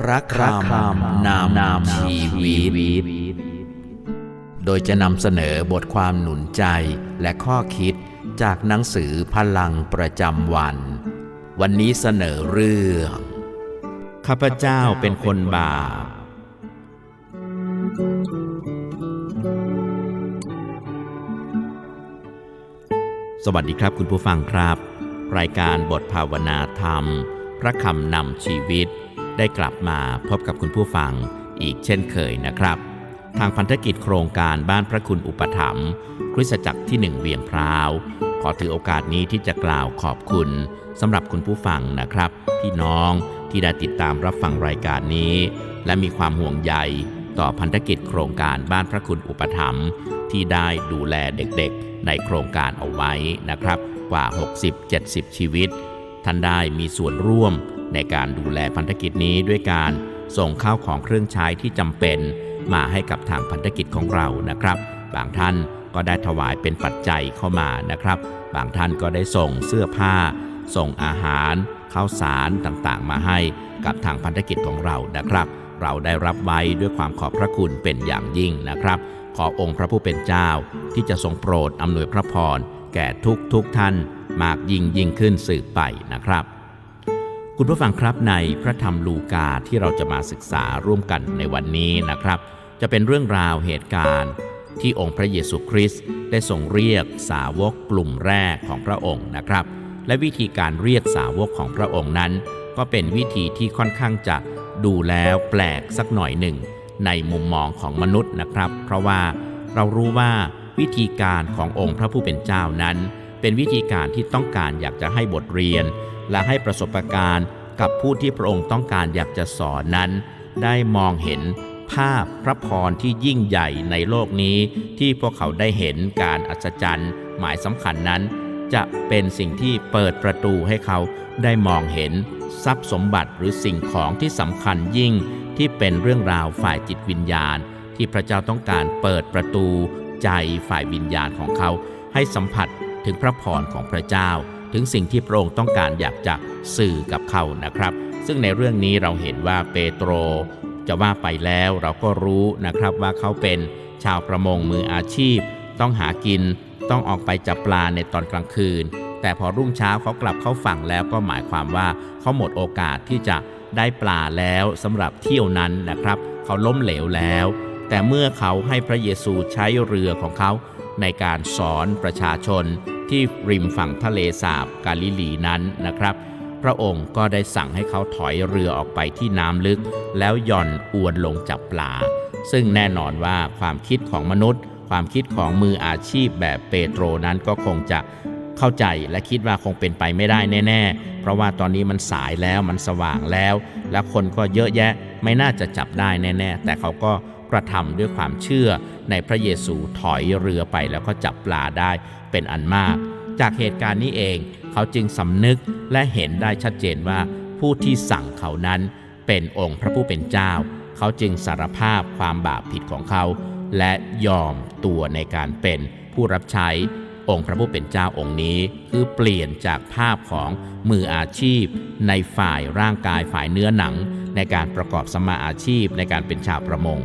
พระคำนำนำชีวิต โดยจะนำเสนอบทความหนุนใจและข้อคิดจากหนังสือพลังประจำวัน วันนี้เสนอเรื่อง ข้าพเจ้าเป็นคนบาปสวัสดีครับคุณผู้ฟังครับ รายการบทภาวนาธรรม พระคำนำชีวิต ได้กลับมาพบกับคุณผู้ฟังอีกเช่นเคยนะครับ ทางพันธกิจโครงการบ้านพระคุณอุปถัมภ์คริสตจักรที่หนึ่งเวียงพร้าว ขอถือโอกาสนี้ที่จะกล่าวขอบคุณสำหรับคุณผู้ฟังนะครับ พี่น้องที่ได้ติดตามรับฟังรายการนี้ และมีความห่วงใยต่อพันธกิจโครงการบ้านพระคุณอุปถัมภ์ที่ได้ดูแลเด็กๆ ในโครงการเอาไว้นะครับ กว่า 60-70 ชีวิต ท่านได้มีส่วนร่วมในการดูแลพันธกิจนี้ด้วยการส่งข้าวของเครื่องใช้ที่จำเป็นมาให้กับทางพันธกิจของเรานะครับ บางท่านก็ได้ถวายเป็นปัจจัยเข้ามานะครับ บางท่านก็ได้ส่งเสื้อผ้า ส่งอาหารข้าวสารต่างๆ มาให้กับทางพันธกิจของเรานะครับ เราได้รับไว้ด้วยความขอบพระคุณเป็นอย่างยิ่งนะครับ ขอองค์พระผู้เป็นเจ้าที่จะทรงโปรดอำนวยพระพรแก่ทุกทุกท่าน มากยิ่งยิ่งขึ้นสืบไปนะครับ คุณผู้ฟังครับในพระธรรมลูกาที่เราจะมาศึกษาร่วมกันในวันนี้นะครับ จะเป็นเรื่องราวเหตุการณ์ ที่องค์พระเยซูคริสต์ได้ทรงเรียกสาวกกลุ่มแรกของพระองค์นะครับ และวิธีการเรียกสาวกของพระองค์นั้น ก็เป็นวิธีที่ค่อนข้างจะดูแล้วแปลกสักหน่อยหนึ่ง ในมุมมองของมนุษย์นะครับ เพราะว่าเรารู้ว่าวิธีการขององค์พระผู้เป็นเจ้านั้น เป็นวิธีการที่ต้องการอยากจะให้บทเรียน และให้ประสบการณ์กับผู้ที่พระองค์ต้องการอยากจะสอนนั้น ได้มองเห็นภาพพระพรที่ยิ่งใหญ่ในโลกนี้ ที่พวกเขาได้เห็นการอัศจรรย์ หมายสำคัญนั้น จะเป็นสิ่งที่เปิดประตูให้เขาได้มองเห็นทรัพย์สมบัติหรือสิ่งของที่สำคัญยิ่งที่เป็นเรื่องราวฝ่ายจิตวิญญาณ ที่พระเจ้าต้องการเปิดประตูใจฝ่ายวิญญาณของเขา ให้สัมผัส ถึงพระพรของพระเจ้า ถึงสิ่งที่พระองค์ต้องการอยากจะสื่อกับเขานะครับ ซึ่งในเรื่องนี้เราเห็นว่าเปโตร จะว่าไปแล้วเราก็รู้นะครับว่าเขาเป็นชาวประมงมืออาชีพ ต้องหากิน ต้องออกไปจับปลาในตอนกลางคืน แต่พอรุ่งเช้าเขากลับเข้าฝั่งแล้วก็หมายความว่าเขาหมดโอกาสที่จะได้ปลาแล้วสำหรับเที่ยวนั้นนะครับ เขาล้มเหลวแล้ว แต่เมื่อเขาให้พระเยซูใช้เรือของเขา ในการสอนประชาชนที่ริมฝั่งทะเลสาบกาลิลีนั้นนะครับ พระองค์ก็ได้สั่งให้เขาถอยเรือออกไปที่น้ำลึก แล้วหย่อนอวนลงจับปลา ซึ่งแน่นอนว่าความคิดของมนุษย์ ความคิดของมืออาชีพแบบเปโตรนั้นก็คงจะเข้าใจและคิดว่าคงเป็นไปไม่ได้แน่ ๆ เพราะว่าตอนนี้มันสายแล้วมันสว่างแล้ว และคนก็เยอะแยะไม่น่าจะจับได้แน่ ๆ แต่เขาก็ ระทำด้วยความเชื่อในพระเยซูถอยเรือไปแล้วก็จับปลาได้เป็นอันมาก จากเหตุการณ์นี้เองเขาจึงสำนึกและเห็นได้ชัดเจนว่า ผู้ที่สั่งเขานั้นเป็นองค์พระผู้เป็นเจ้า เขาจึงสารภาพความบาปผิดของเขา และยอมตัวในการเป็นผู้รับใช้องค์พระผู้เป็นเจ้าองค์นี้ คือเปลี่ยนจากภาพของมืออาชีพ ในฝ่ายร่างกายฝ่ายเนื้อหนัง ในการประกอบสมมาอาชีพในการเป็นชาวประมง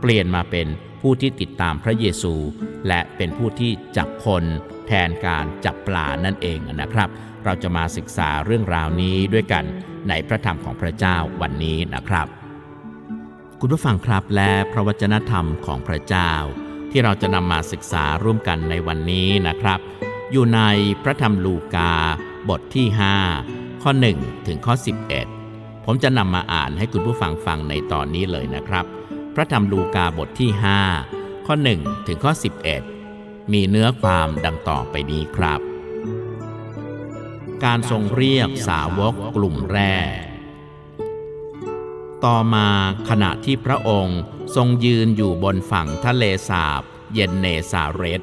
เปลี่ยนมาเป็นผู้ที่ติดตามพระเยซู และเป็นผู้ที่จับคนแทนการจับปลานั่นเองนะครับ เราจะมาศึกษาเรื่องราวนี้ด้วยกันในพระธรรมของพระเจ้าวันนี้นะครับ คุณผู้ฟังครับและพระวจนะธรรมของพระเจ้า ที่เราจะนำมาศึกษาร่วมกันในวันนี้นะครับ อยู่ในพระธรรมลูกาบทที่ 5 ข้อ 1 ถึงข้อ 11 ผมจะนำมาอ่านให้คุณผู้ฟังฟังในตอนนี้เลยนะครับ พระธรรมลูกาบทที่ 5 ข้อ 1 ถึงข้อ 11 มีเนื้อความดังต่อไปนี้ครับ การทรงเรียกสาวกกลุ่มแรก ต่อมาขณะที่พระองค์ทรงยืนอยู่บนฝั่งทะเลสาบ เยนเนซาเรต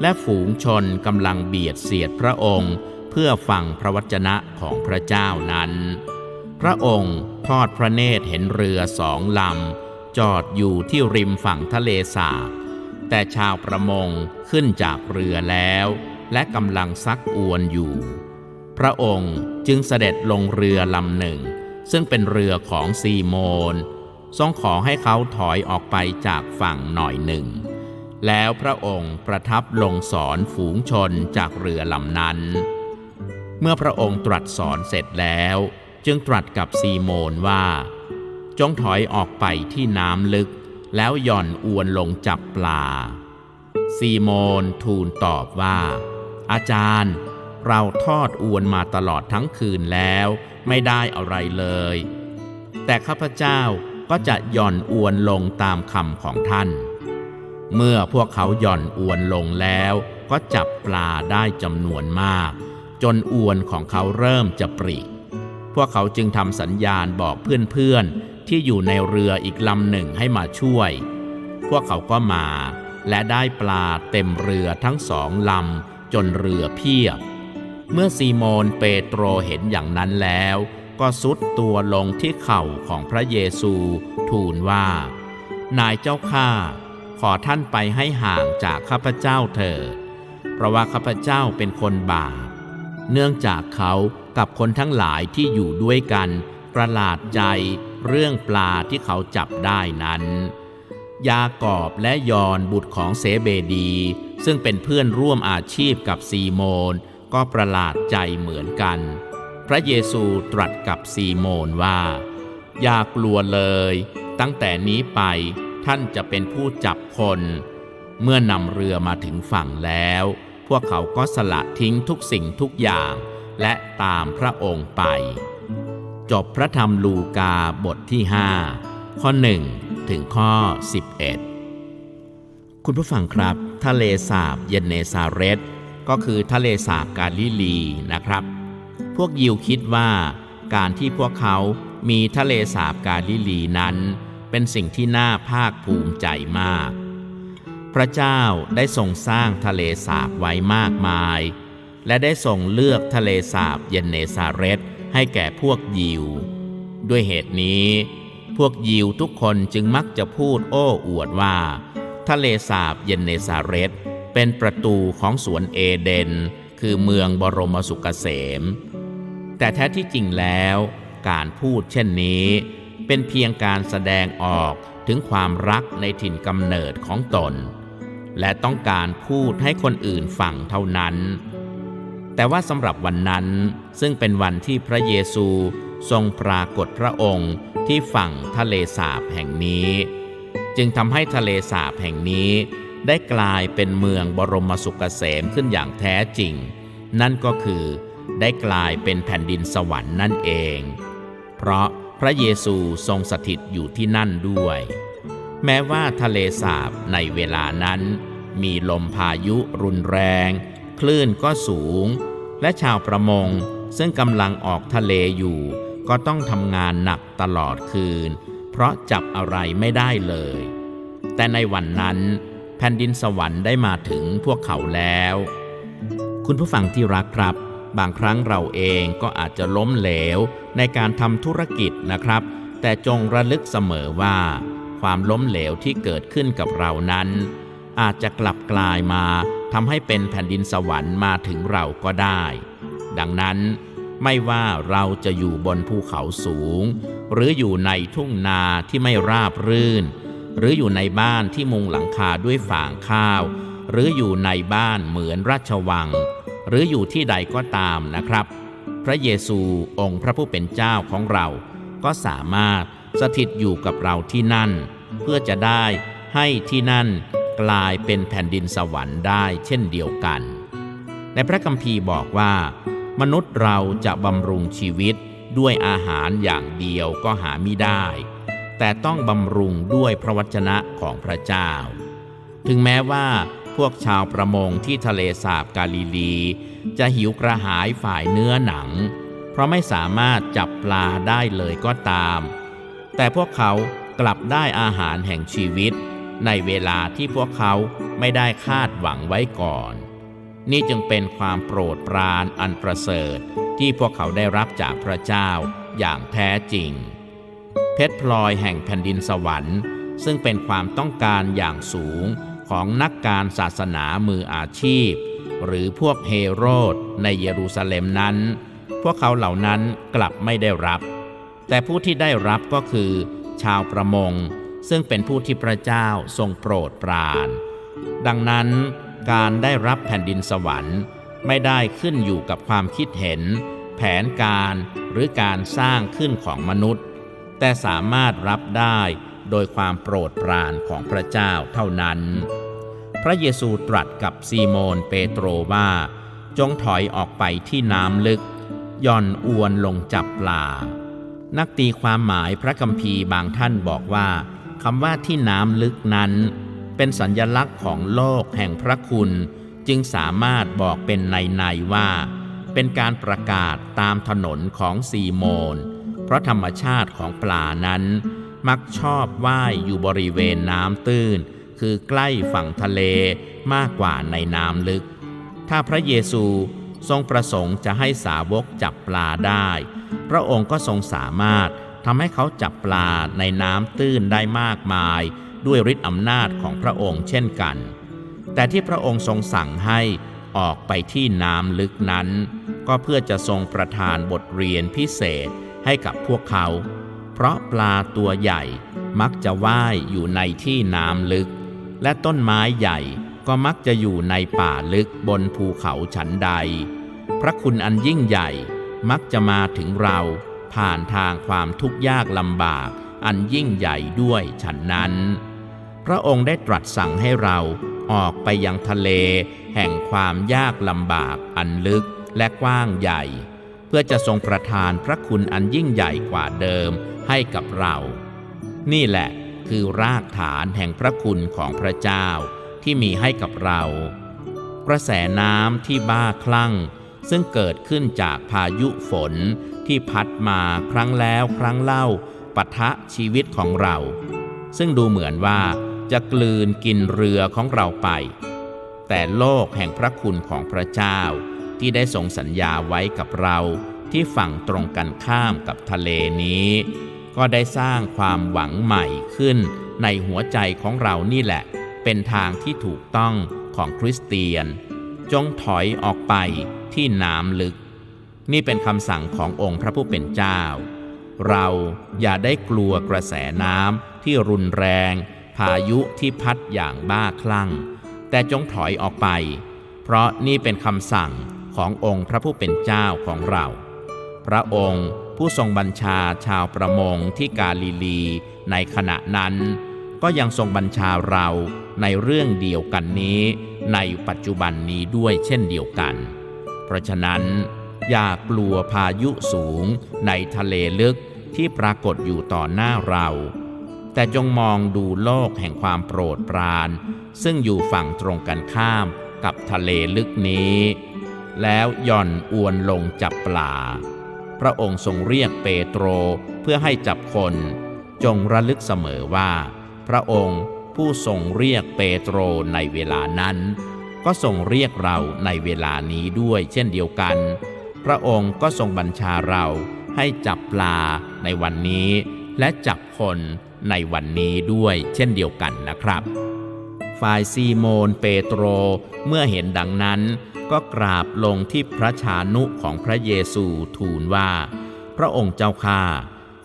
และฝูงชนกำลังเบียดเสียดพระองค์เพื่อฟังพระวจนะของพระเจ้านั้น พระองค์ทอดพระเนตรเห็นเรือสองลำ จอดอยู่ที่ริมฝั่งทะเลสาบ แต่ชาวประมงขึ้นจากเรือแล้ว และกำลังซักอวนอยู่ พระองค์จึงเสด็จลงเรือลำหนึ่ง ซึ่งเป็นเรือของซีโมนทรงขอให้เขาถอยออกไปจากฝั่งหน่อยหนึ่ง แล้วพระองค์ประทับลงสอนฝูงชนจากเรือลำนั้น เมื่อพระองค์ตรัสสอนเสร็จแล้ว จึงตรัสกับซีโมนว่า จงถอยออกไปที่น้ำลึก แล้วหย่อนอวนลงจับปลา ซีโมนทูลตอบว่า อาจารย์ เราทอดอวนมาตลอดทั้งคืนแล้ว ไม่ได้อะไรเลย แต่ข้าพเจ้าก็จะหย่อนอวนลงตามคำของท่าน เมื่อพวกเขาหย่อนอวนลงแล้วก็จับปลาได้จำนวนมาก จนอวนของเขาเริ่มจะปริพวกเขาจึงทำสัญญาณบอกเพื่อน ที่อยู่ในเรืออีกลำหนึ่งให้มาช่วย พวกเขาก็มา และได้ปลาเต็มเรือทั้งสองลำจนเรือเพียบ เมื่อซีโมนเปโตรเห็นอย่างนั้นแล้ว ก็สุดตัวลงที่เข่าของพระเยซู ทูลว่า นายเจ้าข้าขอท่านไปให้ห่างจากข้าพเจ้าเถิด เพราะว่าข้าพเจ้าเป็นคนบาป เนื่องจากเขากับคนทั้งหลายที่อยู่ด้วยกัน ประหลาดใจ เรื่องปลาที่เขาจับได้นั้น ยากอบและยอนบุตรของเซเบดี ซึ่งเป็นเพื่อนร่วมอาชีพกับซีโมน ก็ประหลาดใจเหมือนกัน พระเยซูตรัสกับซีโมนว่า อย่ากลัวเลย ตั้งแต่นี้ไปท่านจะเป็นผู้จับคน เมื่อนำเรือมาถึงฝั่งแล้ว พวกเขาก็สละทิ้งทุกสิ่งทุกอย่างและตามพระองค์ไป จบพระธรรมลูกาบทที่ 5 ข้อ 1 ถึงข้อ 11 คุณผู้ฟังครับ ทะเลสาบเยนเนซาเรตก็คือทะเลสาบกาลิลีนะครับ พวกยิวคิดว่าการที่พวกเขามีทะเลสาบกาลิลีนั้น เป็นสิ่งที่น่าภาคภูมิใจมาก พระเจ้าได้ทรงสร้างทะเลสาบไว้มากมาย และได้ทรงเลือกทะเลสาบเยนเนซาเรต ให้แก่พวกยิว ด้วยเหตุนี้ พวกยิวทุกคนจึงมักจะพูดโอ้อวดว่า ทะเลสาบเยนเนซาเรตเป็นประตูของสวนเอเดน คือเมืองบรมสุขเกษม แต่แท้ที่จริงแล้วการพูดเช่นนี้ เป็นเพียงการแสดงออกถึงความรักในถิ่นกำเนิดของตน และต้องการพูดให้คนอื่นฟังเท่านั้น แต่ว่าสำหรับวันนั้น ซึ่งเป็นวันที่พระเยซูทรงปรากฏพระองค์ที่ฝั่งทะเลสาบแห่งนี้ จึงทำให้ทะเลสาบแห่งนี้ได้กลายเป็นเมืองบรมสุขเกษมขึ้นอย่างแท้จริง นั่นก็คือได้กลายเป็นแผ่นดินสวรรค์นั่นเอง เพราะพระเยซูทรงสถิตอยู่ที่นั่นด้วย แม้ว่าทะเลสาบในเวลานั้น มีลมพายุรุนแรง คลื่นก็สูง และชาวประมงซึ่งกำลังออกทะเลอยู่ ก็ต้องทำงานหนักตลอดคืน เพราะจับอะไรไม่ได้เลย แต่ในวันนั้นแผ่นดินสวรรค์ได้มาถึงพวกเขาแล้ว คุณผู้ฟังที่รักครับ บางครั้งเราเองก็อาจจะล้มเหลวในการทำธุรกิจนะครับ แต่จงระลึกเสมอว่า ความล้มเหลวที่เกิดขึ้นกับเรานั้น อาจจะกลับกลายมา ทำให้เป็นแผ่นดินสวรรค์มาถึงเราก็ได้ ดังนั้นไม่ว่าเราจะอยู่บนภูเขาสูง หรืออยู่ในทุ่งนาที่ไม่ราบรื่น หรืออยู่ในบ้านที่มุงหลังคาด้วยฝางข้าว หรืออยู่ในบ้านเหมือนราชวัง หรืออยู่ที่ใดก็ตามนะครับ พระเยซูองค์พระผู้เป็นเจ้าของเรา ก็สามารถสถิตอยู่กับเราที่นั่น เพื่อจะได้ให้ที่นั่น กลายเป็นแผ่นดินสวรรค์ได้เช่นเดียวกัน ในพระคัมภีร์บอกว่า มนุษย์เราจะบำรุงชีวิตด้วยอาหารอย่างเดียวก็หาไม่ได้ แต่ต้องบำรุงด้วยพระวจนะของพระเจ้า ถึงแม้ว่าพวกชาวประมงที่ทะเลสาบกาลิลี จะหิวกระหายฝ่ายเนื้อหนัง เพราะไม่สามารถจับปลาได้เลยก็ตาม แต่พวกเขากลับได้อาหารแห่งชีวิต ในเวลาที่พวกเขาไม่ได้คาดหวังไว้ก่อน นี่จึงเป็นความโปรดปรานอันประเสริฐที่พวกเขาได้รับจากพระเจ้าอย่างแท้จริง เพชรพลอยแห่งแผ่นดินสวรรค์ ซึ่งเป็นความต้องการอย่างสูงของนักการศาสนามืออาชีพ หรือพวกเฮโรดในเยรูซาเล็มนั้น พวกเขาเหล่านั้นกลับไม่ได้รับ แต่ผู้ที่ได้รับก็คือ ชาวประมง ซึ่งเป็นผู้ที่พระเจ้าทรงโปรดปราน ดังนั้นการได้รับแผ่นดินสวรรค์ไม่ได้ขึ้นอยู่กับความคิดเห็น แผนการหรือการสร้างขึ้นของมนุษย์ แต่สามารถรับได้โดยความโปรดปรานของพระเจ้าเท่านั้น พระเยซูตรัสกับซีโมนเปโตรว่า จงถอยออกไปที่น้ำลึก ย่อนอวนลงจับปลา นักตีความหมายพระคัมภีร์บางท่านบอกว่า คำว่าที่น้ำลึกนั้น เป็นสัญญลักษณ์ของโลกแห่งพระคุณ จึงสามารถบอกเป็นในในๆว่า เป็นการประกาศตามถนนของซีโมน เพราะธรรมชาติของปลานั้น มักชอบว่ายอยู่บริเวณน้ำตื้น คือใกล้ฝั่งทะเลมากกว่าในน้ำลึก ถ้าพระเยซูทรงประสงค์จะให้สาวกจับปลาได้ พระองค์ก็ทรงสามารถ ทำให้เขาจับปลาในน้ำตื้นได้มากมาย ด้วยฤทธิ์อำนาจของพระองค์เช่นกัน แต่ที่พระองค์ทรงสั่งให้ออกไปที่น้ำลึกนั้น ก็เพื่อจะทรงประทานบทเรียนพิเศษให้กับพวกเขา เพราะปลาตัวใหญ่มักจะว่ายอยู่ในที่น้ำลึก และต้นไม้ใหญ่ก็มักจะอยู่ในป่าลึกบนภูเขาฉันใด พระคุณอันยิ่งใหญ่มักจะมาถึงเรา ผ่านทางความทุกข์ยากลำบาก อันยิ่งใหญ่ด้วยฉันนั้น พระองค์ได้ตรัสสั่งให้เราออกไปยังทะเล แห่งความยากลำบากอันลึกและกว้างใหญ่ เพื่อจะทรงประทานพระคุณอันยิ่งใหญ่กว่าเดิมให้กับเรา นี่แหละคือรากฐานแห่งพระคุณของพระเจ้าที่มีให้กับเรา กระแสน้ำที่บ้าคลั่ง ซึ่งเกิดขึ้นจากพายุฝน ที่พัดมาครั้งแล้วครั้งเล่าปะทะชีวิตของเรา ซึ่งดูเหมือนว่าจะกลืนกินเรือของเราไป แต่โลกแห่งพระคุณของพระเจ้า ที่ได้ทรงสัญญาไว้กับเราที่ฝั่งตรงกันข้ามกับทะเลนี้ ก็ได้สร้างความหวังใหม่ขึ้นในหัวใจของเรานี่แหละ เป็นทางที่ถูกต้องของคริสเตียน จงถอยออกไปที่น้ำลึก นี่เป็นคำสั่งขององค์พระผู้เป็นเจ้า เราอย่าได้กลัวกระแสน้ำที่รุนแรง พายุที่พัดอย่างบ้าคลั่ง แต่จงถอยออกไป เพราะนี่เป็นคำสั่งขององค์พระผู้เป็นเจ้าของเรา พระองค์ผู้ทรงบัญชาชาวประมงที่กาลิลีในขณะนั้น ก็ยังทรงบัญชาเราในเรื่องเดียวกันนี้ ในปัจจุบันนี้ด้วยเช่นเดียวกัน เพราะฉะนั้น อย่ากลัวพายุสูงในทะเลลึกที่ปรากฏอยู่ต่อหน้าเรา แต่จงมองดูโลกแห่งความโปรดปราน ซึ่งอยู่ฝั่งตรงกันข้ามกับทะเลลึกนี้ แล้วหย่อนอวนลงจับปลา พระองค์ทรงเรียกเปโตรเพื่อให้จับคน จงระลึกเสมอว่า พระองค์ผู้ทรงเรียกเปโตรในเวลานั้น ก็ทรงเรียกเราในเวลานี้ด้วยเช่นเดียวกัน พระองค์ก็ทรงบัญชาเราให้จับปลาในวันนี้ และจับคนในวันนี้ด้วยเช่นเดียวกันนะครับ ฝ่ายซีโมนเปโตรเมื่อเห็นดังนั้น ก็กราบลงที่พระชานุของพระเยซูทูลว่า พระองค์เจ้าข้า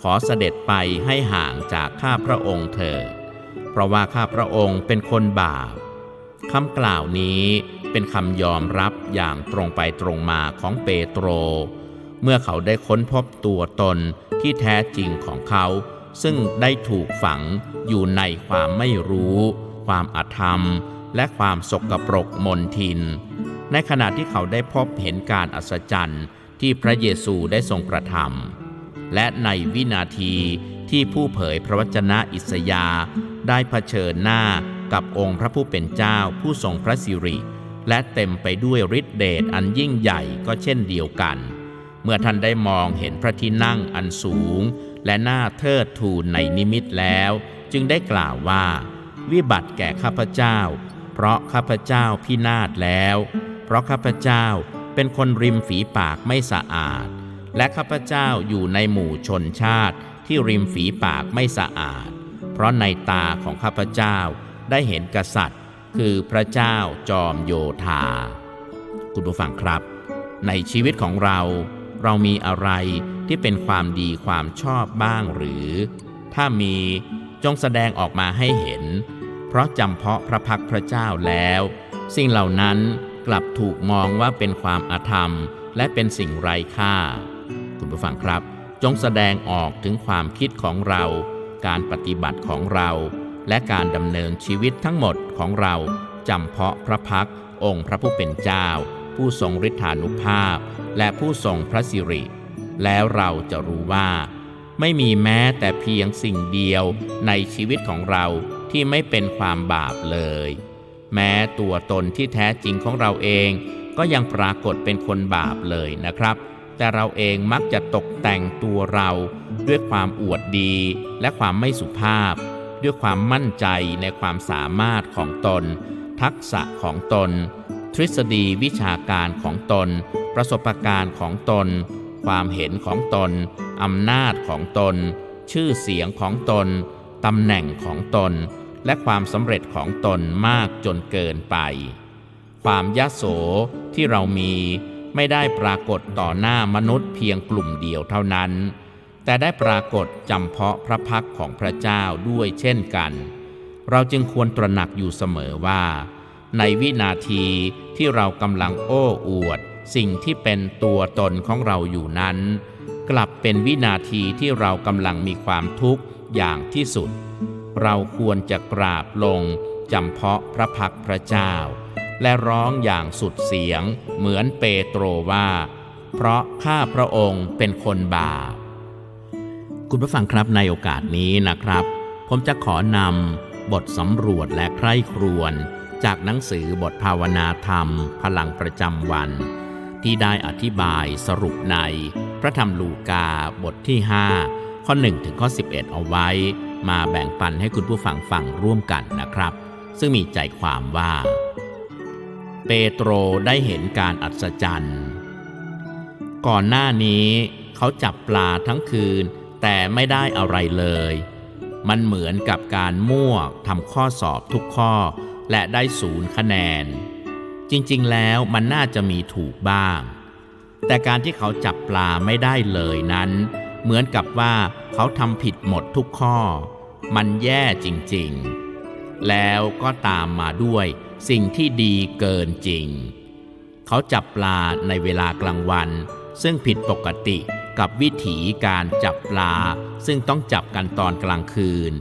ขอเสด็จไปให้ห่างจากข้าพระองค์เถิดเพราะว่าข้าพระองค์เป็นคนบาป คำกล่าวนี้เป็นคำยอมรับอย่างตรงไปตรงมาของเปโตร เมื่อเขาได้ค้นพบตัวตนที่แท้จริงของเขา ซึ่งได้ถูกฝังอยู่ในความไม่รู้ ความอาธรรม และความสกปรกมนทิน ในขณะที่เขาได้พบเห็นการอัศจรรย์ที่พระเยซูได้ทรงกระทำและในวินาทีที่ผู้เผยพระวจนะอิสยาได้เผชิญหน้า กับองค์พระผู้เป็นเจ้าผู้ทรงพระสิริ และเต็มไปด้วยฤทธิเดชอันยิ่งใหญ่ก็เช่นเดียวกัน เมื่อท่านได้มองเห็นพระที่นั่งอันสูง และหน่าเทิดทูนในนิมิตแล้ว จึงได้กล่าวว่า วิบัติแก่ข้าพเจ้า เพราะข้าพเจ้าพินาศแล้ว เพราะข้าพเจ้าเป็นคนริมฝีปากไม่สะอาด และข้าพเจ้าอยู่ในหมู่ชนชาติที่ริมฝีปากไม่สะอาด เพราะในตาของข้าพเจ้า ได้เห็นกษัตริย์ คือพระเจ้าจอมโยธา คุณผู้ฟังครับ ในชีวิตของเรา เรามีอะไรที่เป็นความดีความชอบบ้างหรือ ถ้ามีจงแสดงออกมาให้เห็น เพราะจำเพาะพระพักพระเจ้าแล้ว สิ่งเหล่านั้นกลับถูกมองว่าเป็นความอาธรรม และเป็นสิ่งไร้ค่า คุณผู้ฟังครับ จงแสดงออกถึงความคิดของเรา การปฏิบัติของเรา และการดำเนินชีวิตทั้งหมดของเราจำเพาะพระพักองค์พระผู้เป็นเจ้า ผู้ทรงฤทธานุภาพ และผู้ทรงพระสิริ แล้วเราจะรู้ว่า ไม่มีแม้แต่เพียงสิ่งเดียวในชีวิตของเราที่ไม่เป็นความบาปเลย แม้ตัวตนที่แท้จริงของเราเองก็ยังปรากฏเป็นคนบาปเลยนะครับ แต่เราเองมักจะตกแต่งตัวเราด้วยความอวดดีและความไม่สุภาพ ด้วยความมั่นใจในความสามารถของตน ทักษะของตน ทฤษฎีวิชาการของตน ประสบการณ์ของตน ความเห็นของตนอำนาจของตน ชื่อเสียงของตนตำแหน่งของตน และความสำเร็จของตนมากจนเกินไป ความยโสที่เรามีไม่ได้ปรากฏต่อหน้ามนุษย์เพียงกลุ่มเดียวเท่านั้น แต่ได้ปรากฏจำเพาะพระพักของพระเจ้าด้วยเช่นกัน เราจึงควรตระหนักอยู่เสมอว่า ในวินาทีที่เรากำลังโอ้อวด สิ่งที่เป็นตัวตนของเราอยู่นั้น กลับเป็นวินาทีที่เรากำลังมีความทุกข์อย่างที่สุด เราควรจะกราบลงจำเพาะพระพักพระเจ้า และร้องอย่างสุดเสียงเหมือนเปโตรว่า เพราะข้าพระองค์เป็นคนบาป คุณผู้ฟังครับในโอกาสนี้นะครับ ผมจะขอนำบทสำรวจและใคร่ครวญจากหนังสือบทภาวนาธรรม พลังประจำวัน ที่ได้อธิบายสรุปใน พระธรรมลูกาบทที่ 5 ข้อ 1 ถึงข้อ 11 เอาไว้ มาแบ่งปันให้คุณผู้ฟังฟังร่วมกันนะครับ ซึ่งมีใจความว่า เปโตรได้เห็นการอัศจรรย์ ก่อนหน้านี้เขาจับปลาทั้งคืน แต่ไม่ได้อะไรเลย มันเหมือนกับการมั่วทำข้อสอบทุกข้อ และได้ศูนย์คะแนน จริงๆ แล้วมันน่าจะมีถูกบ้าง แต่การที่เขาจับปลาไม่ได้เลยนั้น เหมือนกับว่าเขาทำผิดหมดทุกข้อ มันแย่จริงๆ แล้วก็ตามมาด้วยสิ่งที่ดีเกินจริง เขาจับปลาในเวลากลางวัน ซึ่งผิดปกติ กับวิถีการจับปลา ซึ่งต้องจับกันตอนกลางคืน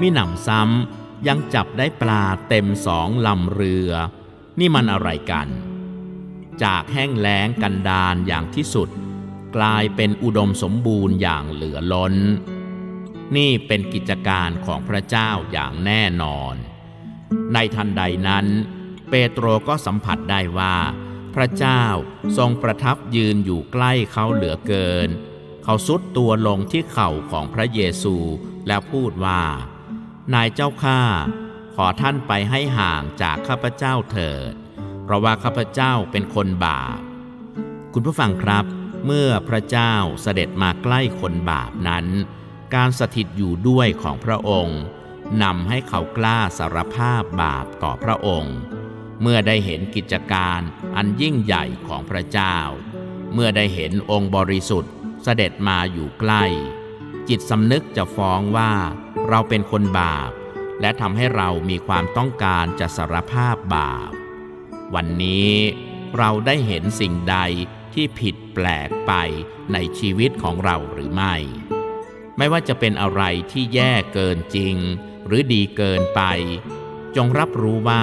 มิหนำซ้ำยังจับได้ปลาเต็มสองลำเรือ นี่มันอะไรกัน จากแห้งแล้งกันดานอย่างที่สุด กลายเป็นอุดมสมบูรณ์อย่างเหลือล้น นี่เป็นกิจการของพระเจ้าอย่างแน่นอน ในทันใดนั้น เปโตรก็สัมผัสได้ว่า พระเจ้าทรงประทับยืนอยู่ใกล้เขาเหลือเกิน เขาสุดตัวลงที่เข่าของพระเยซูแล้วพูดว่า นายเจ้าข้าขอท่านไปให้ห่างจากข้าพเจ้าเถิด เพราะว่าข้าพเจ้าเป็นคนบาป คุณผู้ฟังครับ เมื่อพระเจ้าเสด็จมาใกล้คนบาปนั้น การสถิตอยู่ด้วยของพระองค์นำให้เขากล้าสารภาพบาปต่อพระองค์ เมื่อได้เห็นกิจการอันยิ่งใหญ่ของพระเจ้า เมื่อได้เห็นองค์บริสุทธิ์เสด็จมาอยู่ใกล้ จิตสำนึกจะฟ้องว่าเราเป็นคนบาป และทำให้เรามีความต้องการจะสารภาพบาป วันนี้เราได้เห็นสิ่งใดที่ผิดแปลกไปในชีวิตของเราหรือไม่ ไม่ว่าจะเป็นอะไรที่แย่เกินจริง หรือดีเกินไป จงรับรู้ว่า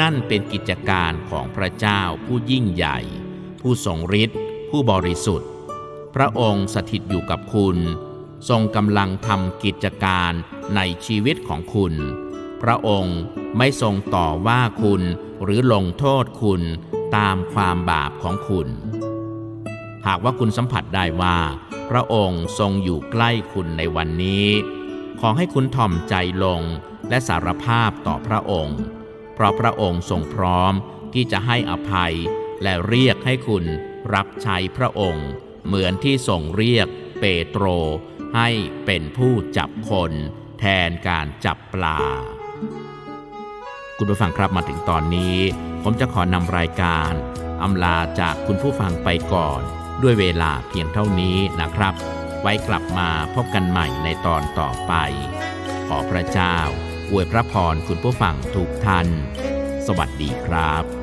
นั่นเป็นกิจการของพระเจ้าผู้ยิ่งใหญ่ ผู้ทรงฤทธิ์ผู้บริสุทธิ์ พระองค์สถิตอยู่กับคุณ ทรงกำลังทำกิจการในชีวิตของคุณ พระองค์ไม่ทรงต่อว่าคุณหรือลงโทษคุณตามความบาปของคุณ หากว่าคุณสัมผัสได้ว่า พระองค์ทรงอยู่ใกล้คุณในวันนี้ ขอให้คุณถ่อมใจลง และสารภาพต่อพระองค์ เพราะพระองค์ทรงพร้อมที่จะให้อภัย และเรียกให้คุณรับใช้พระองค์ เหมือนที่ทรงเรียกเปโตร ให้เป็นผู้จับคนแทนการจับปลา คุณผู้ฟังครับมาถึงตอนนี้ ผมจะขอนำรายการอำลาจากคุณผู้ฟังไปก่อน ด้วยเวลาเพียงเท่านี้นะครับ ไว้กลับมาพบกันใหม่ในตอนต่อไป ขอพระเจ้าอวยพระพรคุณผู้ฟังทุกท่าน สวัสดีครับ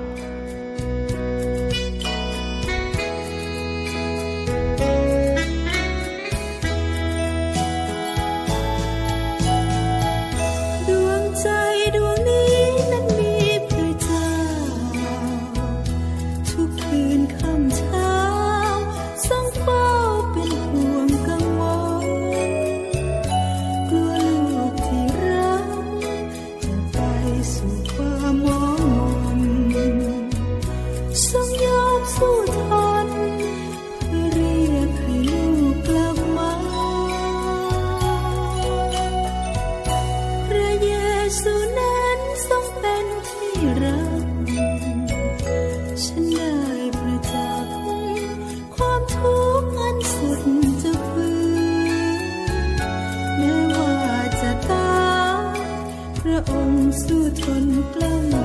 สู้ทนกลั้ม